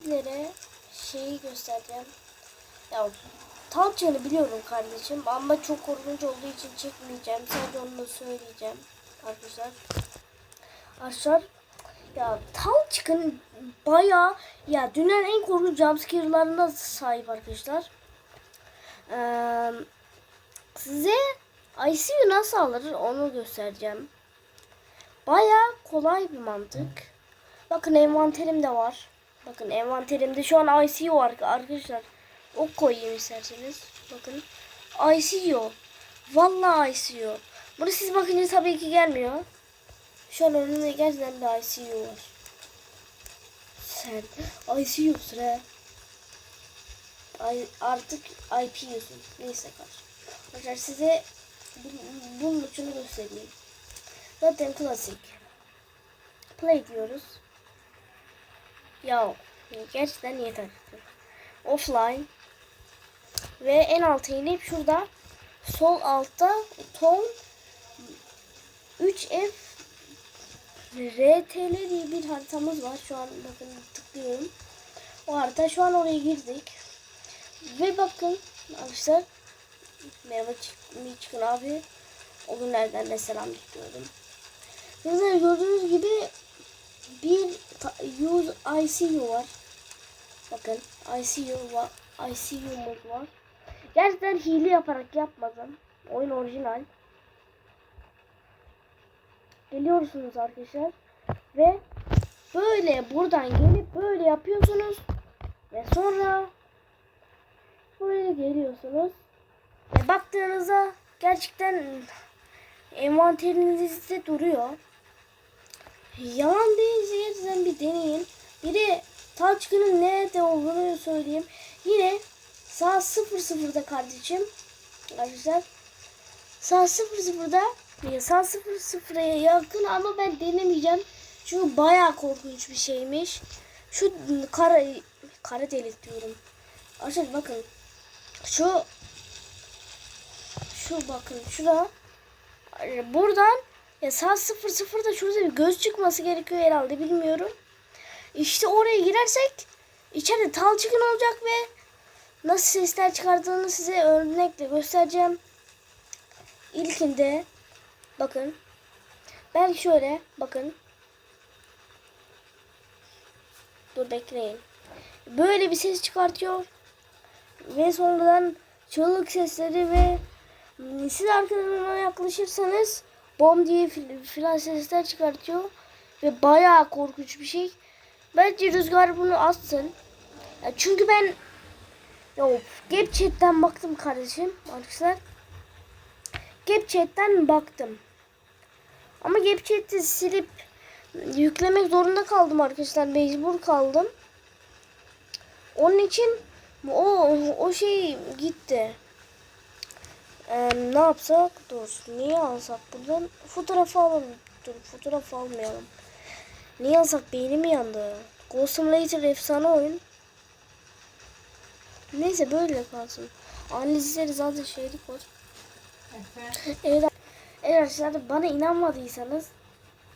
sizlere şeyi göstereceğim. Ya Talçan'ı biliyorum kardeşim ama çok korkunç olduğu için çekmeyeceğim. Sadece onu söyleyeceğim arkadaşlar. Arkadaşlar ya Talçık'ın bayağı ya dünyanın en korkunç jumpscare'larına sahip arkadaşlar. Ee, size ICU nasıl alır onu göstereceğim. Bayağı kolay bir mantık. Bakın envanterim de var. Bakın envanterimde şu an ICU var arkadaşlar. O koyayım isterseniz. Bakın. ICU. Vallahi ICU. Bunu siz bakınca tabii ki gelmiyor. Şu an önümde gerçekten bir ICU var. Sen ICU sıra. Ay, artık IP'yorsun. Neyse karşı. Arkadaşlar size bu- bunun uçunu göstereyim. Zaten klasik. Play diyoruz. Ya gerçekten yeter. Offline. Ve en alta inip şurada sol altta ton 3F RTL diye bir haritamız var. Şu an bakın tıklıyorum. O harita şu an oraya girdik. Ve bakın arkadaşlar merhaba çıkın abi. O günlerden de selam diyorum. Sizler gördüğünüz gibi bir use ICU var. Bakın ICU var. ICU mod var. Gerçekten hile yaparak yapmadım. Oyun orijinal. Geliyorsunuz arkadaşlar. Ve böyle buradan gelip böyle yapıyorsunuz. Ve sonra böyle geliyorsunuz. Ve baktığınızda gerçekten envanterinizde duruyor. Yalan gerçekten bir deneyin. Bir de Taçkın'ın nerede olduğunu söyleyeyim. Yine saat 00'da kardeşim. Arkadaşlar. Saat 00'da ya saat 00'a yakın ama ben denemeyeceğim. Çünkü bayağı korkunç bir şeymiş. Şu kara kara delik diyorum. Arkadaşlar bakın. Şu şu bakın şurada buradan ya saat 00'da şurada bir göz çıkması gerekiyor herhalde bilmiyorum. İşte oraya girersek içeride tal çıkın olacak ve nasıl sesler çıkardığını size örnekle göstereceğim. İlkinde bakın ben şöyle bakın dur bekleyin. Böyle bir ses çıkartıyor ve sonradan çığlık sesleri ve siz arkadan yaklaşırsanız bom diye fil- filan sesler çıkartıyor ve bayağı korkunç bir şey. Bence Rüzgar bunu atsın. Ya çünkü ben Yok, Gapchat'ten baktım kardeşim arkadaşlar. Gapchat'ten baktım. Ama Gapchat'i silip yüklemek zorunda kaldım arkadaşlar. Mecbur kaldım. Onun için o o şey gitti. Ee, ne yapsak? Dur. Niye alsak buradan? Fotoğraf alalım. Dur fotoğraf almayalım. Niye alsak? Beynim yandı. Ghost Simulator efsane oyun. Neyse böyle kalsın. Analizleri zaten şeylik var. Evet, evet arkadaşlar bana inanmadıysanız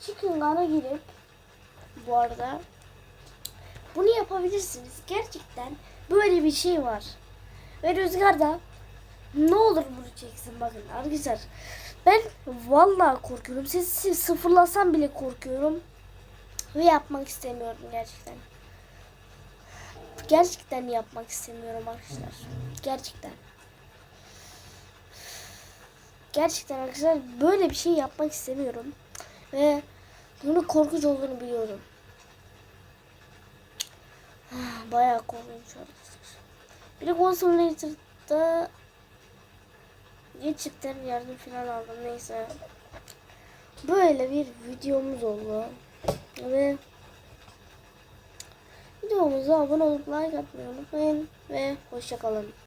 çıkın kana girip bu arada bunu yapabilirsiniz. Gerçekten böyle bir şey var. Ve rüzgarda ne olur bunu çeksin bakın arkadaşlar. Ben vallahi korkuyorum. Sesi sıfırlasam bile korkuyorum. Ve yapmak istemiyorum gerçekten. Gerçekten yapmak istemiyorum arkadaşlar. Gerçekten. Gerçekten arkadaşlar böyle bir şey yapmak istemiyorum. Ve bunu korkunç olduğunu biliyorum. Bayağı korkunç arkadaşlar. Bir de Ghost gerçekten yardım falan aldım neyse. Böyle bir videomuz oldu. Ve videomuza abone olup like atmayı unutmayın ve hoşçakalın.